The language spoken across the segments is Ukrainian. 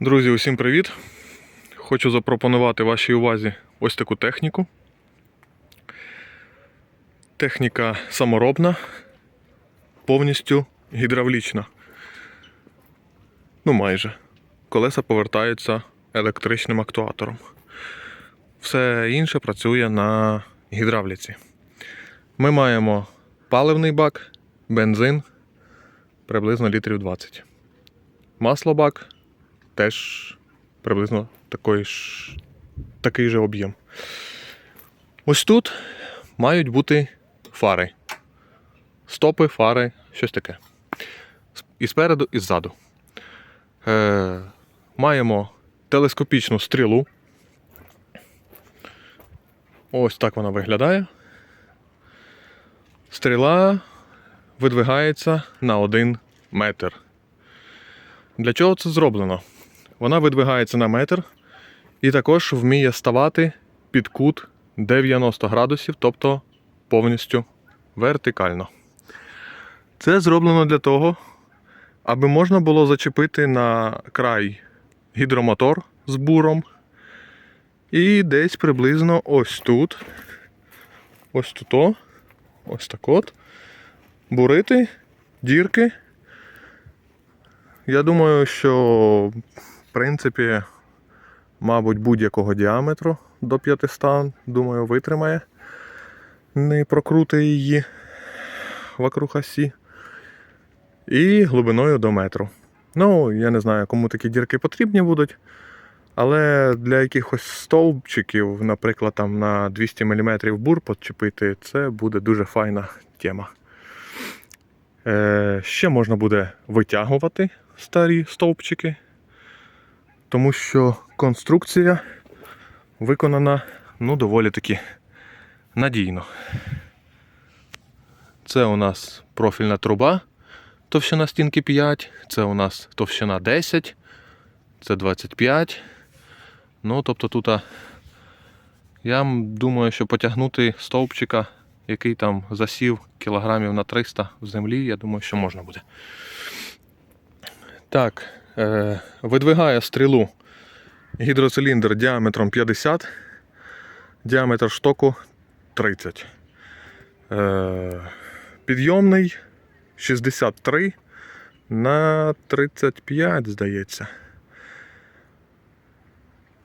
Друзі, усім привіт! Хочу запропонувати вашій увазі ось таку техніку. Техніка саморобна, повністю гідравлічна. Ну, майже. Колеса повертаються електричним актуатором. Все інше працює на гідравліці. Ми маємо паливний бак, бензин приблизно літрів 20. Маслобак теж приблизно такий, ж, такий же об'єм. Ось тут мають бути фари. Стопи, фари, щось таке. І спереду, і ззаду. Е, маємо телескопічну стрілу. Ось так вона виглядає. Стріла видвигається на один метр. Для чого це зроблено? Вона видвигається на метр і також вміє ставати під кут 90 градусів, тобто повністю вертикально. Це зроблено для того, аби можна було зачепити на край гідромотор з буром. І десь приблизно ось тут, ось тут, ось так от, бурити дірки. Я думаю, що принципі, мабуть, будь-якого діаметру до 500, думаю, витримає. Не прокрути її вокруг осі. І глибиною до метру. Ну, я не знаю, кому такі дірки потрібні будуть. Але для якихось стовпчиків, наприклад, там на 200 мм бур підчепити, це буде дуже файна тема. Е, ще можна буде витягувати старі стовпчики, тому що конструкція виконана ну, доволі таки надійно. Це у нас профільна труба, товщина стінки 5, це у нас товщина 10, це 25. Ну, тобто тут я думаю, що потягнути стовпчика, який там засів кілограмів на 300 в землі, я думаю, що можна буде. Так, видвигає стрілу гідроциліндр діаметром 50, діаметр штоку 30. Е, підйомний 63 на 35, здається.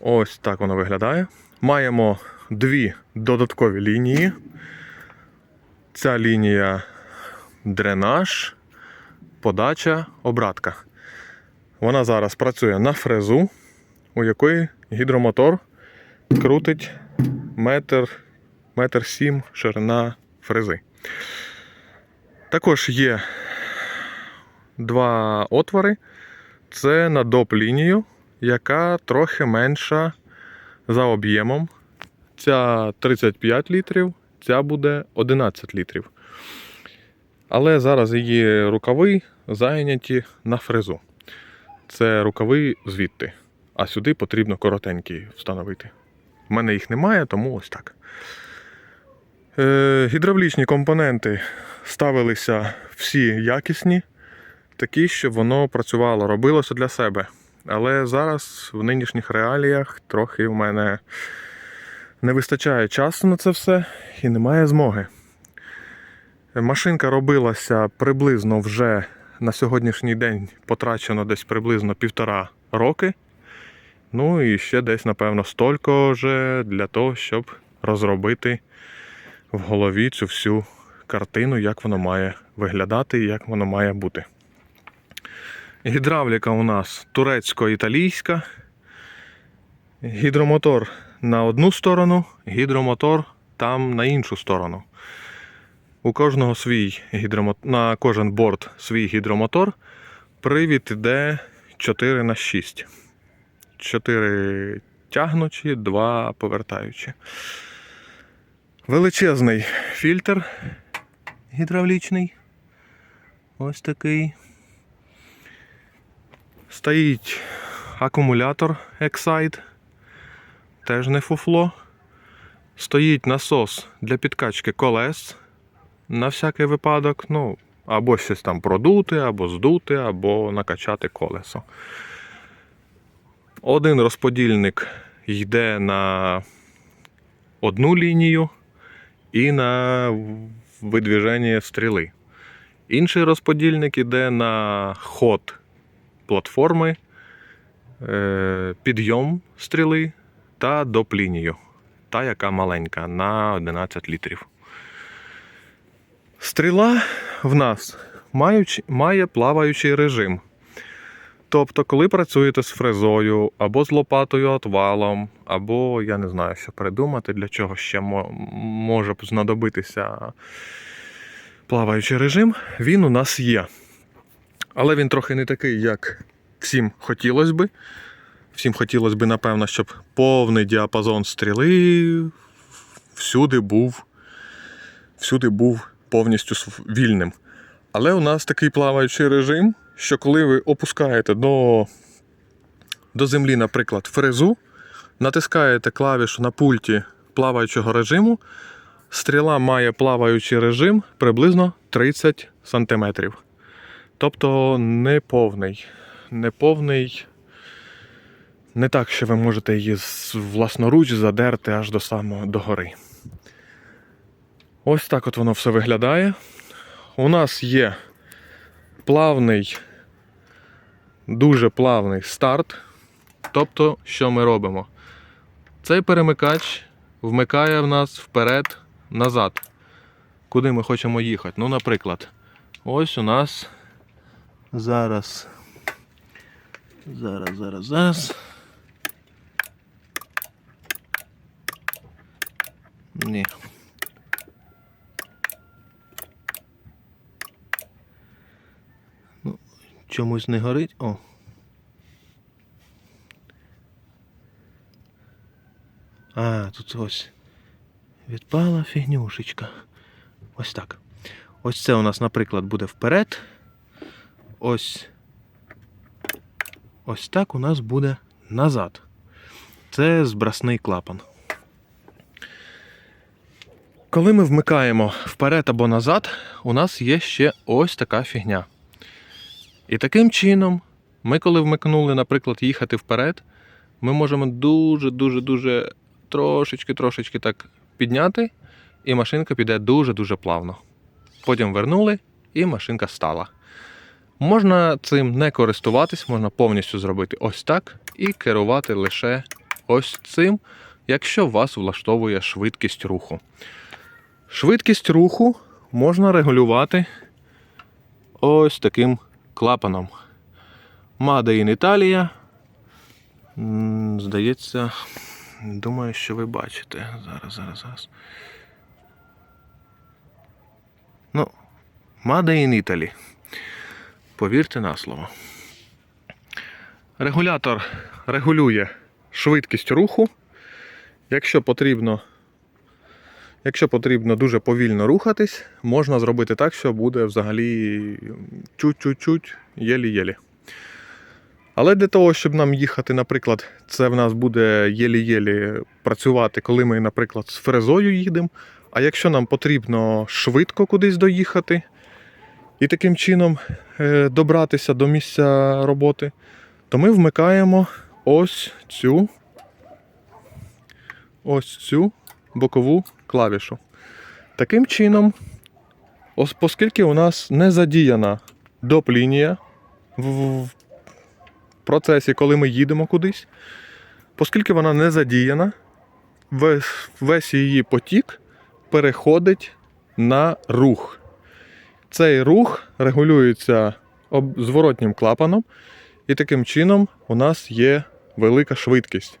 Ось так воно виглядає. Маємо дві додаткові лінії. Ця лінія дренаж, подача, обратка. Вона зараз працює на фрезу, у якої гідромотор крутить метр, метр сім ширина фрези. Також є два отвори. Це на доп лінію, яка трохи менша за об'ємом. Ця 35 літрів, ця буде 11 літрів. Але зараз її рукави зайняті на фрезу. Це рукави звідти. А сюди потрібно коротенькі встановити. У мене їх немає, тому ось так. Е, гідравлічні компоненти ставилися всі якісні, такі, щоб воно працювало, робилося для себе. Але зараз в нинішніх реаліях трохи в мене не вистачає часу на це все і немає змоги. Машинка робилася приблизно вже на сьогоднішній день потрачено десь приблизно півтора роки. Ну і ще десь, напевно, столько вже для того, щоб розробити в голові цю всю картину, як воно має виглядати і як воно має бути. Гідравліка у нас турецько-італійська. Гідромотор на одну сторону, гідромотор там на іншу сторону. У кожного свій гідромотор, на кожен борт свій гідромотор. Привід іде 4 на 6. 4 тягнучі, 2 повертаючі. Величезний фільтр гідравлічний. Ось такий. Стоїть акумулятор Excite. Теж не фуфло. Стоїть насос для підкачки колес на всякий випадок. Ну, або щось там продути, або здути, або накачати колесо. Один розподільник йде на одну лінію і на видвіження стріли. Інший розподільник йде на ход платформи, е, підйом стріли та доп-лінію. Та, яка маленька, на 11 літрів. Стріла в нас має плаваючий режим. Тобто, коли працюєте з фрезою, або з лопатою отвалом, або я не знаю, що придумати, для чого ще може знадобитися плаваючий режим, він у нас є. Але він трохи не такий, як всім хотілося би. Всім хотілося б, напевно, щоб повний діапазон стріли всюди був, всюди був повністю вільним. Але у нас такий плаваючий режим, що коли ви опускаєте до, до землі, наприклад, фрезу, натискаєте клавішу на пульті плаваючого режиму, стріла має плаваючий режим приблизно 30 см. Тобто неповний. Неповний. Не так, що ви можете її власноруч задерти аж до самого до гори. Ось так от воно все виглядає. У нас є плавний, дуже плавний старт. Тобто, що ми робимо? Цей перемикач вмикає в нас вперед, назад. Куди ми хочемо їхати? Ну, наприклад, ось у нас зараз. Зараз, зараз, зараз. Ні. Чомусь не горить. О. А, тут ось відпала фігнюшечка. Ось так. Ось це у нас, наприклад, буде вперед. Ось. Ось так у нас буде назад. Це збрасний клапан. Коли ми вмикаємо вперед або назад, у нас є ще ось така фігня. І таким чином, ми, коли вмикнули, наприклад, їхати вперед, ми можемо дуже-дуже-дуже трошечки-трошечки так підняти, і машинка піде дуже-дуже плавно. Потім вернули, і машинка стала. Можна цим не користуватись, можна повністю зробити ось так і керувати лише ось цим, якщо вас влаштовує швидкість руху. Швидкість руху можна регулювати ось таким клапаном. Made in Italia. Здається, думаю, що ви бачите. Зараз, зараз, зараз. Ну, Made in Italy. Повірте на слово. Регулятор регулює швидкість руху. Якщо потрібно, якщо потрібно дуже повільно рухатись, можна зробити так, що буде взагалі чуть-чуть-чуть, єлі-єлі. Але для того, щоб нам їхати, наприклад, це в нас буде єлі-єлі працювати, коли ми, наприклад, з фрезою їдемо. А якщо нам потрібно швидко кудись доїхати і таким чином е, добратися до місця роботи, то ми вмикаємо ось цю ось цю бокову клавішу. Таким чином, оскільки у нас не задіяна доп-лінія в, процесі, коли ми їдемо кудись, оскільки вона не задіяна, весь її потік переходить на рух. Цей рух регулюється зворотнім клапаном, і таким чином у нас є велика швидкість.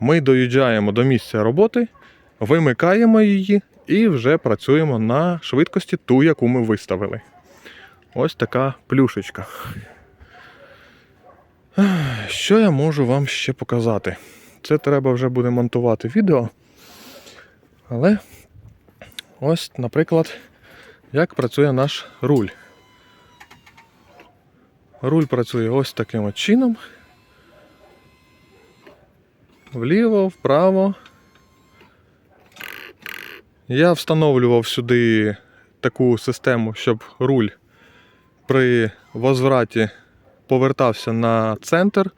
Ми доїжджаємо до місця роботи, вимикаємо її і вже працюємо на швидкості ту, яку ми виставили. Ось така плюшечка. Що я можу вам ще показати? Це треба вже буде монтувати відео. Але ось, наприклад, як працює наш руль. Руль працює ось таким от чином. Вліво, вправо. Я встановлював сюди таку систему, щоб руль при возвраті повертався на центр,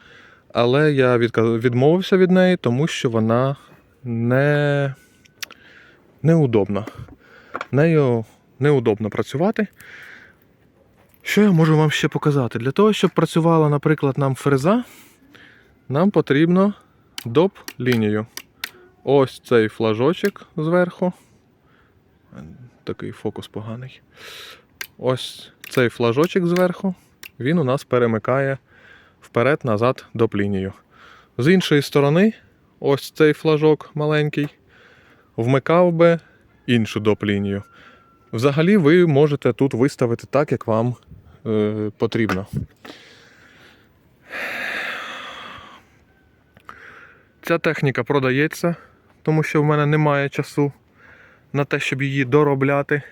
Але я відмовився від неї, тому що вона не... неудобна. Нею неудобно працювати. Що я можу вам ще показати? Для того, щоб працювала, наприклад, нам фреза, нам потрібно доп лінію. Ось цей флажочок зверху. Такий фокус поганий. Ось цей флажочок зверху. Він у нас перемикає вперед-назад доп лінію. З іншої сторони, ось цей флажок маленький, вмикав би іншу доп лінію. Взагалі, ви можете тут виставити так, як вам е, потрібно. Ця техніка продається, тому що в мене немає часу на те, щоб її доробляти.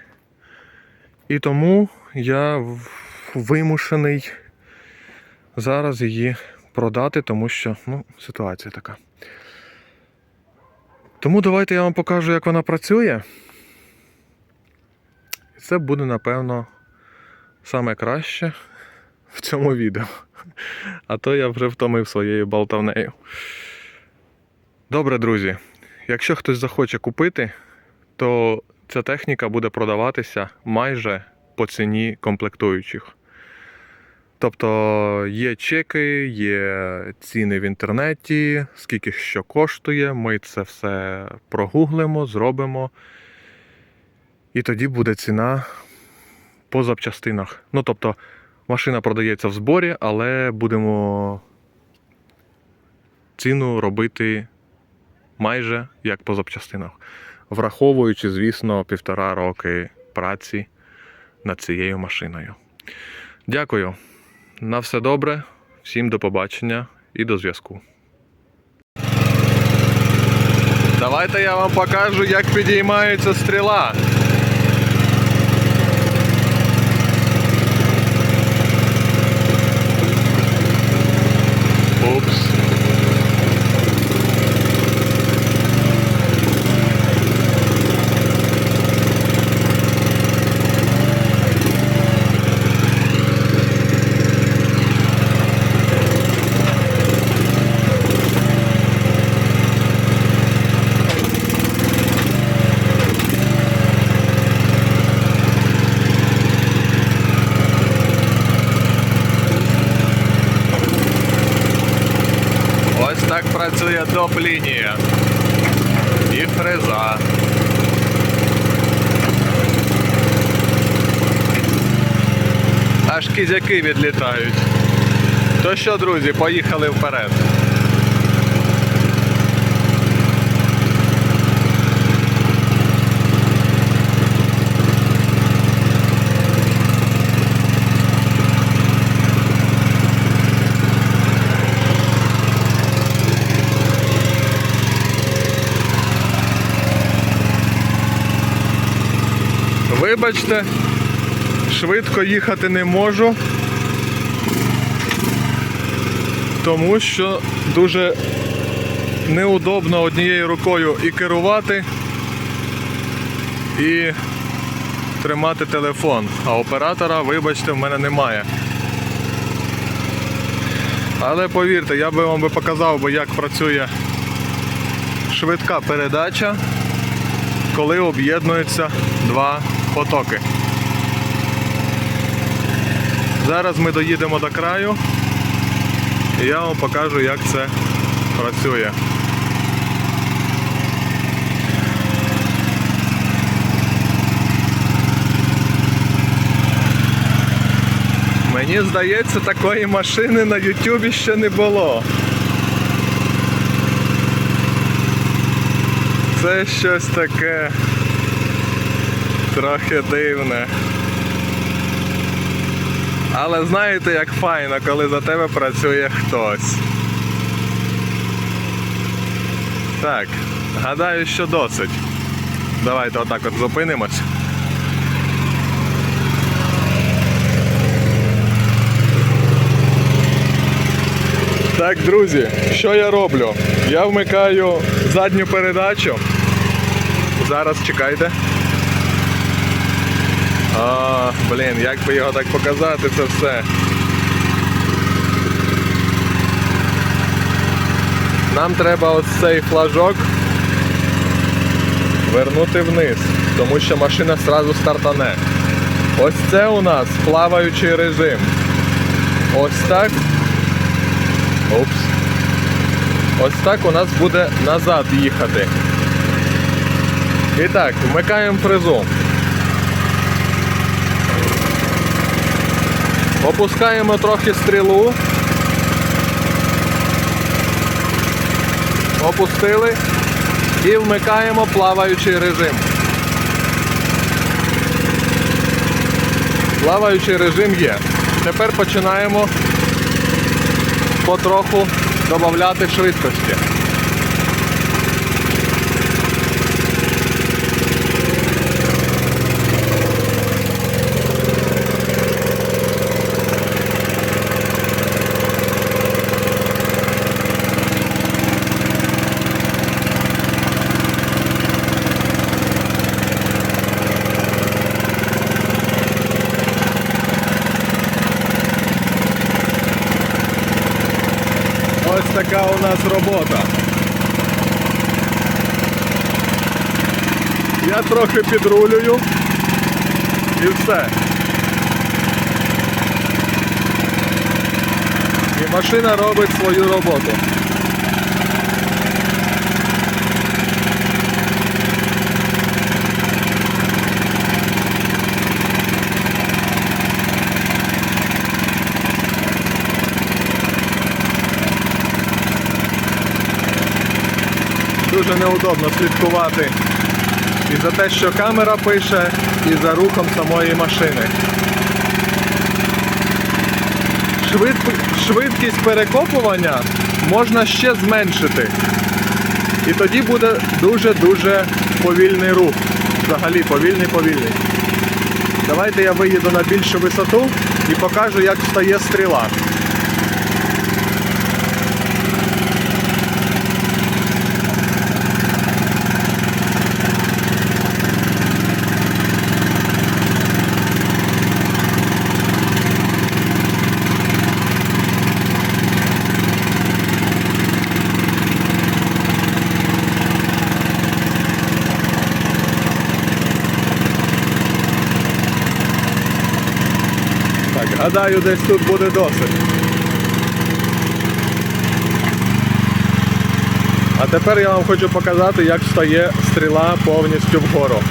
І тому я вимушений зараз її продати, тому що ну, ситуація така. Тому давайте я вам покажу, як вона працює. І це буде, напевно, саме краще в цьому відео. А то я вже втомив своєю болтавнею. Добре, друзі. Якщо хтось захоче купити, то ця техніка буде продаватися майже по ціні комплектуючих. Тобто є чеки, є ціни в інтернеті, скільки що коштує, ми це все прогуглимо, зробимо. І тоді буде ціна по запчастинах. Ну, тобто, машина продається в зборі, але будемо ціну робити майже як по запчастинах. Враховуючи, звісно, півтора роки праці над цією машиною. Дякую. На все добре. Всім до побачення і до зв'язку. Давайте я вам покажу, як підіймається стріла. Упс. Ось так доп-лінія. І фреза. Аж кізяки відлітають. То що, друзі, поїхали вперед. Вибачте, швидко їхати не можу, тому що дуже неудобно однією рукою і керувати, і тримати телефон. А оператора, вибачте, в мене немає. Але повірте, я би вам показав, як працює швидка передача коли об'єднуються два потоки. Зараз ми доїдемо до краю і я вам покажу, як це працює. Мені здається, такої машини на Ютубі ще не було. Це щось таке трохи дивне. Але знаєте, як файно, коли за тебе працює хтось. Так, гадаю, що досить. Давайте отак от зупинимось. Так, друзі, що я роблю? Я вмикаю задню передачу. Зараз чекайте. А, блін, як би його так показати, це все. нам треба ось цей флажок вернути вниз, тому що машина одразу стартане. Ось це у нас плаваючий режим. Ось так. Опс. Ось так у нас буде назад їхати. І так, вмикаємо фрезу. Опускаємо трохи стрілу. Опустили і вмикаємо плаваючий режим. Плаваючий режим є. Тепер починаємо потроху додати швидкості. Ось така у нас робота. Я трохи підрулюю і все. І машина робить свою роботу. Дуже неудобно слідкувати і за те, що камера пише, і за рухом самої машини. Швид- Швидкість перекопування можна ще зменшити. І тоді буде дуже-дуже повільний рух. Взагалі повільний повільний. Давайте я виїду на більшу висоту і покажу, як встає стріла. Так, гадаю, десь тут буде досить. А тепер я вам хочу показати, як встає стріла повністю вгору.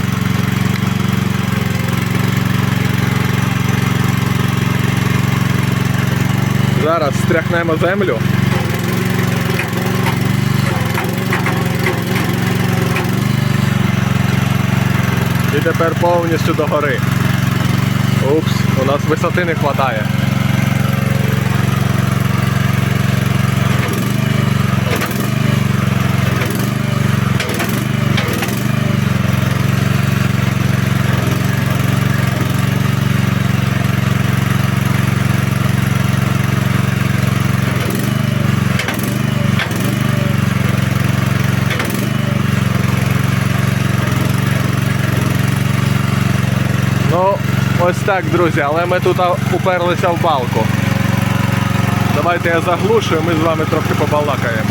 Зараз стряхнемо землю. І тепер повністю догори. Упс, у нас висоти не вистачає. Ну, ось так, друзі, але ми тут уперлися в балку. Давайте я заглушую, ми з вами трохи побалакаємо.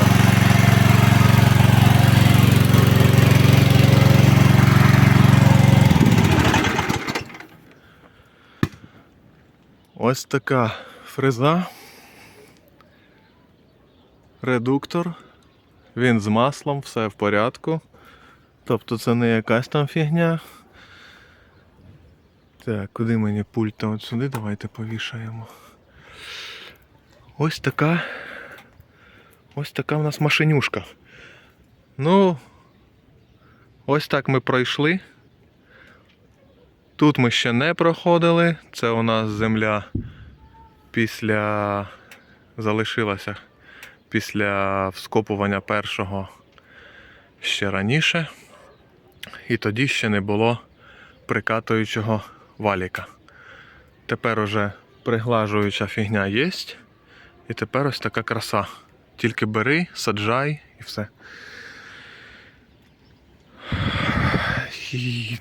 Ось така фреза. Редуктор. Він з маслом, все в порядку. Тобто це не якась там фігня. Так, куди мені пульт? От сюди давайте повішаємо. Ось така. Ось така в нас машинюшка. Ну, ось так ми пройшли. Тут ми ще не проходили. Це у нас земля після залишилася після вскопування першого ще раніше. І тоді ще не було прикатуючого валіка. Тепер уже приглажуюча фігня є. І тепер ось така краса. Тільки бери, саджай і все.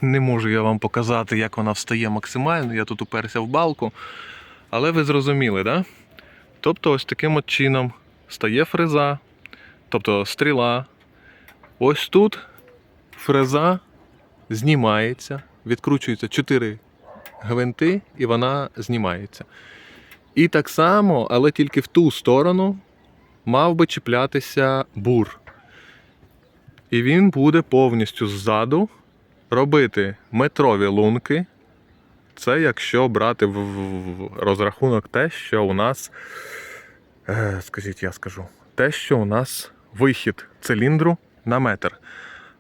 Не можу я вам показати, як вона встає максимально. Я тут уперся в балку. Але ви зрозуміли, да? Тобто ось таким от чином стає фреза, тобто стріла. Ось тут фреза знімається, відкручується 4 гвинти, і вона знімається. І так само, але тільки в ту сторону мав би чіплятися бур. І він буде повністю ззаду робити метрові лунки. Це якщо брати в, розрахунок те, що у нас, е, скажіть, я скажу, те, що у нас вихід циліндру на метр.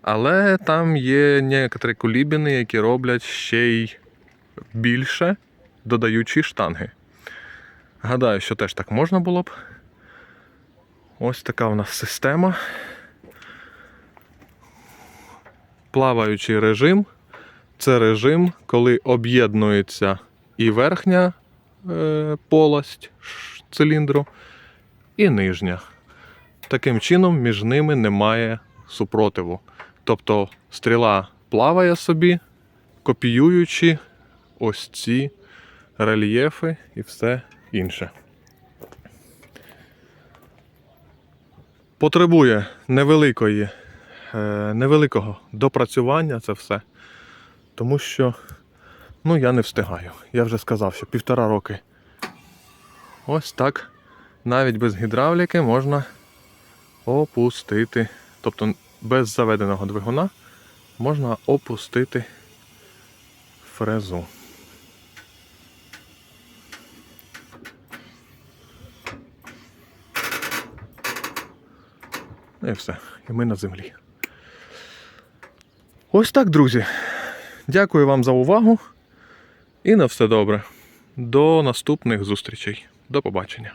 Але там є некоторі кулібіни, які роблять ще й більше, додаючи штанги. Гадаю, що теж так можна було б. Ось така у нас система. Плаваючий режим це режим, коли об'єднується і верхня е, полость циліндру, і нижня. Таким чином, між ними немає супротиву. Тобто стріла плаває собі, копіюючи ось ці рельєфи і все інше. Потребує невеликої, е, невеликого допрацювання це все. Тому що ну, я не встигаю. Я вже сказав, що півтора роки. Ось так. Навіть без гідравліки можна опустити. Тобто без заведеного двигуна можна опустити фрезу. Ну І все. І ми на землі. Ось так, друзі. Дякую вам за увагу. І на все добре. До наступних зустрічей. До побачення.